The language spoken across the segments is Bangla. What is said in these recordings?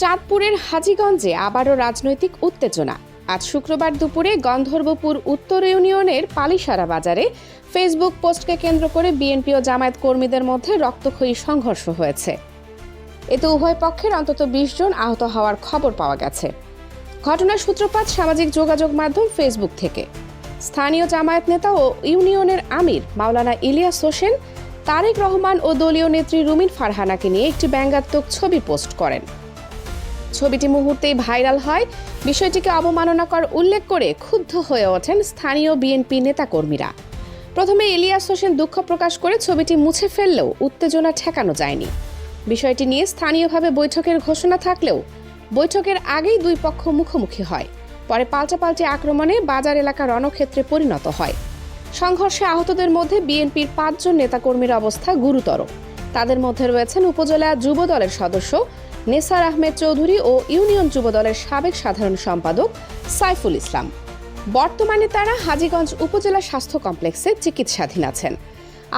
চাঁদপুরের হাজীগঞ্জে আবারও রাজনৈতিক উত্তেজনা। আজ শুক্রবার দুপুরে গন্ধর্বপুর উত্তর ইউনিয়নের পালিসারা বাজারে ফেসবুক পোস্টকে কেন্দ্র করে বিএনপি ও জামায়াত কর্মীদের মধ্যে রক্তক্ষয়ী সংঘর্ষ হয়েছে। এতে উভয় পক্ষের অন্তত বিশ জন আহত হওয়ার খবর পাওয়া গেছে। ঘটনার সূত্রপাত সামাজিক যোগাযোগ মাধ্যম ফেসবুক থেকে। স্থানীয় জামায়াত নেতা ও ইউনিয়নের আমির মাওলানা ইলিয়াস হোসেন, তারেক রহমান ও দলীয় নেত্রী রুমিন ফারহানাকে নিয়ে একটি ব্যঙ্গাত্মক ছবি পোস্ট করেন। ছবিটি মুহূর্তেই ভাইরাল হয়। বিষয়টিকে অবমাননাকর উল্লেখ করে ক্ষুব্ধ হয়ে ওঠেন স্থানীয় বিএনপি নেতাকর্মীরা। প্রথমে ইলিয়াস হোসেন দুঃখ প্রকাশ করে ছবিটি মুছে ফেললেও উত্তেজনা ঠেকানো যায়নি। বিষয়টি নিয়ে স্থানীয়ভাবে বৈঠকের ঘোষণা থাকলেও বৈঠকের আগেই দুই পক্ষ মুখোমুখি হয়। পরে পাল্টাপাল্টি আক্রমণে বাজার এলাকা রণক্ষেত্রে পরিণত হয়। সংঘর্ষে আহতদের মধ্যে বিএনপির পাঁচজন নেতাকর্মীর অবস্থা গুরুতর। তাদের মধ্যে রয়েছেন উপজেলা যুব দলের সদস্য নেসার আহমেদ চৌধুরী ও ইউনিয়ন যুব দলের সাবেক সাধারণ সম্পাদক সাইফুল ইসলাম। বর্তমানে তারা হাজীগঞ্জ উপজেলা স্বাস্থ্য কমপ্লেক্সে চিকিৎসাধীন আছেন।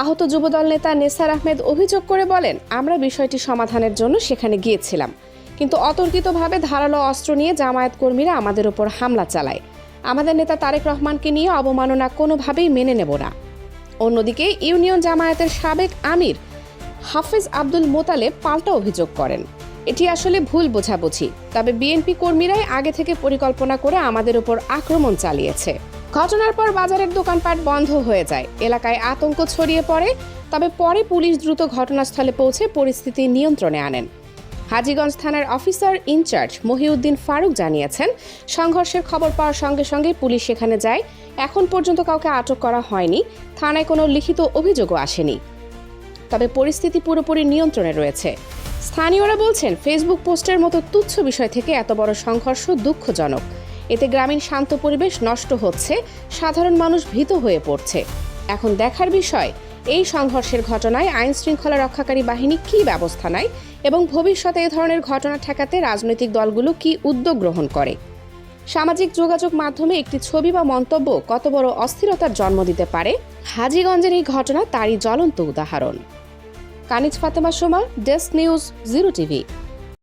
আহত যুবদল নেতা নেসার আহমেদ অভিযোগ করে বলেন, আমরা বিষয়টি সমাধানের জন্য সেখানে গিয়েছিলাম। কিন্তু অতর্কিতভাবে ধারালো অস্ত্র নিয়ে জামায়াত কর্মীরা আমাদের ওপর হামলা চালায়। আমাদের নেতা তারেক রহমানকে নিয়ে অবমাননা কোনোভাবেই মেনে নেব না। অন্যদিকে ইউনিয়ন জামায়াতের সাবেক আমির হাফিজ আব্দুল মোতালেব পাল্টা অভিযোগ করেন। এটি আসলে ভুল বোঝাবুঝি, তবে বিএনপি কর্মীরাই আগে থেকে পরিকল্পনা করে আমাদের উপর আক্রমণ চালিয়েছে। ঘটনার পর বাজারের দোকানপাট বন্ধ হয়ে যায়, এলাকায় আতঙ্ক ছড়িয়ে পড়ে, তবে পরে পুলিশ দ্রুত ঘটনাস্থলে পৌঁছে পরিস্থিতি নিয়ন্ত্রণে আনেন। হাজীগঞ্জ থানার অফিসার ইনচার্জ মহিউদ্দিন ফারুক জানিয়েছেন, সংঘর্ষের খবর পাওয়ার সঙ্গে সঙ্গে পুলিশ সেখানে যায়, এখন পর্যন্ত কাউকে আটক করা হয়নি, থানায় কোনো লিখিত অভিযোগও আসেনি। তবে পরিস্থিতি পুরোপুরি নিয়ন্ত্রণে রয়েছে। স্থানীয়রা বলছেন ফেসবুক পোস্টের মতো তুচ্ছ বিষয় থেকে এত বড় সংঘর্ষ দুঃখজনক। এতে গ্রামীণ শান্ত পরিবেশ নষ্ট হচ্ছে, সাধারণ মানুষ ভীত হয়ে পড়ছে। এখন দেখার বিষয়, এই সংঘর্ষের ঘটনায় আইন শৃঙ্খলা রক্ষাকারী বাহিনী কী ব্যবস্থা নেয় এবং ভবিষ্যতে এ ধরনের ঘটনা ঠেকাতে রাজনৈতিক দলগুলো কী উদ্যোগ গ্রহণ করে? সামাজিক যোগাযোগ মাধ্যমে একটি ছবি বা মন্তব্য কত বড় অস্থিরতার জন্ম দিতে পারে? হাজীগঞ্জের এই ঘটনা তারই জ্বলন্ত উদাহরণ। Kaniz Fatema Soma desk news zero TV.